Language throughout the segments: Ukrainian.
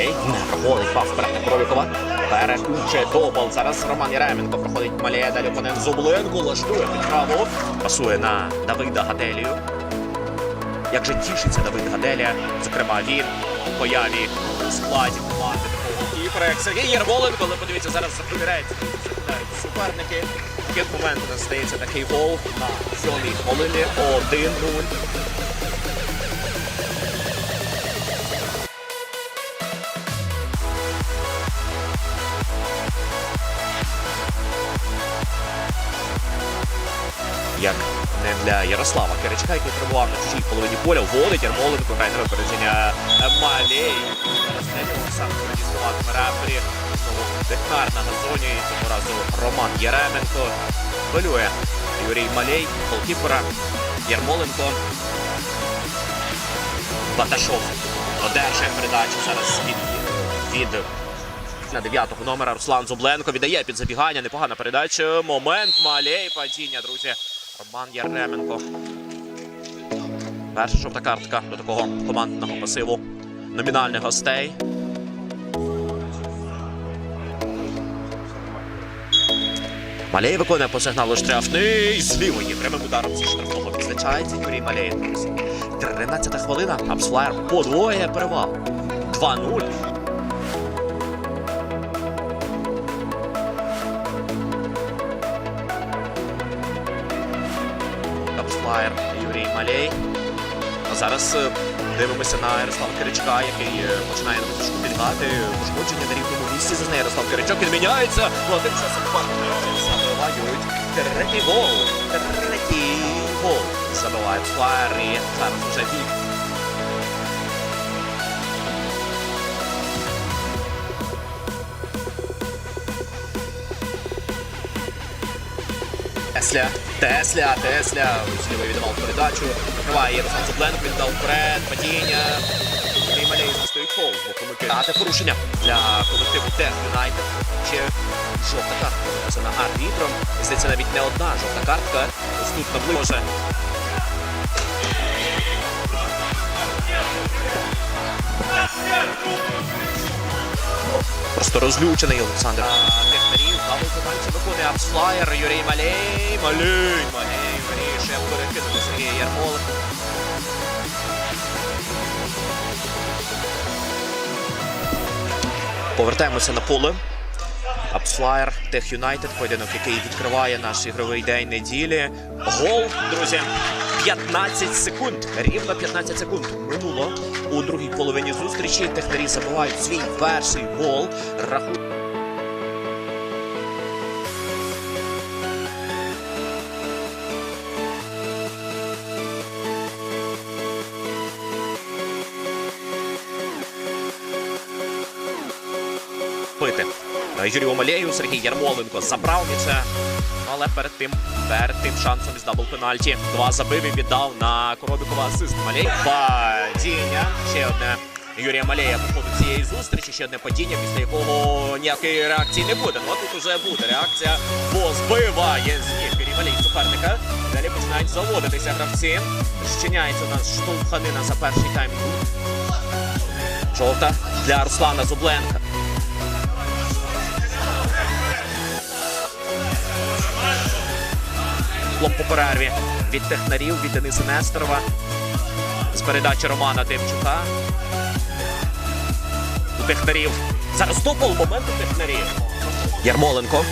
Малей не проходить пас вперед на Коровікова. Добл. Зараз Роман Яременко проходить Малея. Далі опонент Зубленко лаштує під. Пасує на Давида Гаделію. Як же тішиться Давид Гаделія, зокрема він у появі у складі команди такого кіпера, як Сергій Ярмоленко, але подивіться, зараз забирається суперники. В який момент у нас стається такий гол на сьомій хвилині 1-0. Як не для Ярослава Киричка, який перебував на чужій половині поля, вводить Ярмоленко, грає на випередження Малей. Олександр надіслуватиме рефері. Знову Дехнар на газоні. Цього разу Роман Яременко. Хвилює Юрій Малей, голкіпера Ярмоленко. Баташов одержує передачу зараз від, від на дев'ятого номера Руслан Зубленко віддає під забігання. Непогана передача. Момент Малей. Падіння, друзі. Роман Яременко. Перша жовта картка до такого командного пасиву номінальних гостей. Малей виконує по сигналу штрафний з лівої прямим ударом зі штрафного відзначається Юрій Малей. друзі. 13 хвилина. Апсфлаєр подвоює перевагу. 2-0. Капслайер Юрій Малей. А зараз е, дивимося на Ярослава Киричка, який е, починає трошку підгати. Пошкодження на рівному місці. За нею Ярослав Киричок відміняється. Ну, а часом партнери забивають третій гол. Третій гол. Забиває Флаєр і зараз вже бік. Тесля, Тесля, Тесля. Слівий віддавав передачу. Прикриває Ярослав Зубленко, віддав вперед, падіння. І Малей стоїть фол. з боку Микити. Порушення для колективу Тех Юнайтед. Ще жовта картка виписана арбітром. Здається, навіть не одна жовта картка. Ось тут наближу. Просто розлючений Олександр. Дабл виконує апсфлаєр. Юрій Малей. Малей. Малей вирішує перекинути Сергія Ярмоленко. Повертаємося на поле. Апсфлаєр, Тех Юнайтед, поєдинок, який відкриває наш ігровий день неділі. Гол, друзі, 15 секунд. Рівно 15 секунд минуло у другій половині зустрічі. Технарі забивають свій перший гол. Рахунок. Бити. Е, Юрію Малею, Сергій Ярмоленко забрав м'яча. Але перед тим, перед тим шансом із дабл пенальті. Два забивів віддав на Коробікова асист Малей. Падіння. Ще одне Юрія Малея по ходу цієї зустрічі. Ще одне падіння, після якого ніякої реакції не буде. Ну тут уже буде реакція, бо збиває з ніг Юрій Малей суперника. Далі починають заводитися гравці. Щиняється у нас штовханина за перший тайм. Жовта для Руслана Зубленка. Лом по перерві від технарів, від Дениса Несторова. З передачі Романа Демчука. У технарів. Зараз топол момент у технарів. Ярмоленко.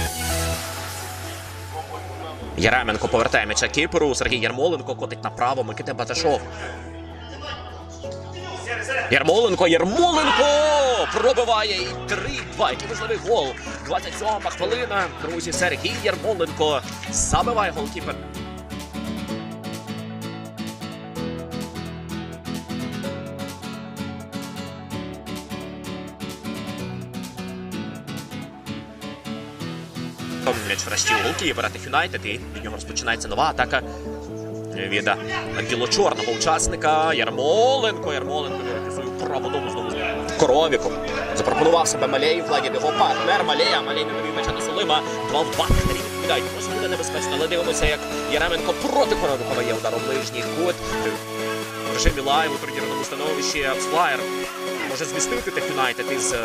Яременко повертає м'яча кіперу. Сергій Ярмоленко котить направо. Микита Баташов. Ярмоленко, Ярмоленко пробиває і 3-2. Який важливий гол. 27 хвилина. Друзі, Сергій Ярмоленко забиває голкіпер. М'яч врешті у голкіпера Тих Юнайтед і від нього розпочинається нова атака від біло-чорного учасника Ярмоленко. Ярмоленко свою праву Коровіку. Запропонував себе Малею, владів його партнер Малея. Малей не довів м'яча на Солима. Два в два Технарі відповідають. Може буде небезпечно, але дивимося, як Яременко проти Коровікова є удар у ближній кут. режимі лайв у турнірному становищі Флаєр може змістити Тек Юнайтед із е,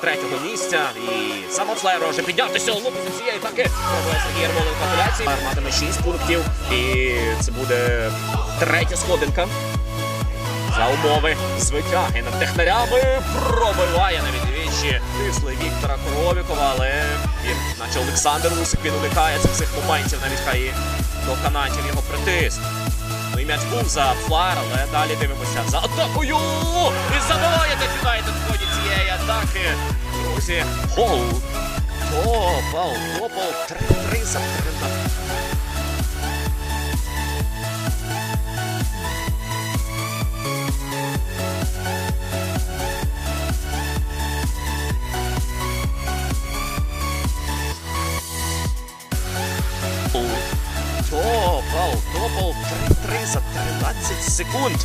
третього місця. І сам Флаєр може піднятися лупу з цієї атаки. Пробує Сергій Ярмоленко апеляції. Матиме 6 пунктів. І це буде третя сходинка. За умови звитяги над технарями пробиває на відвічі тисли Віктора Коровікова, але він, наче Олександр Усик, він уникає цих моментів, навіть хай до канатів його притиск. Ну і м'яч був за флар, але далі дивимося за атакою! І забиває Юнайтед в ході цієї атаки. Друзі, гол. Топал, топал, 3-3 за 20 секунд.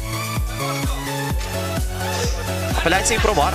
Апеляції провар.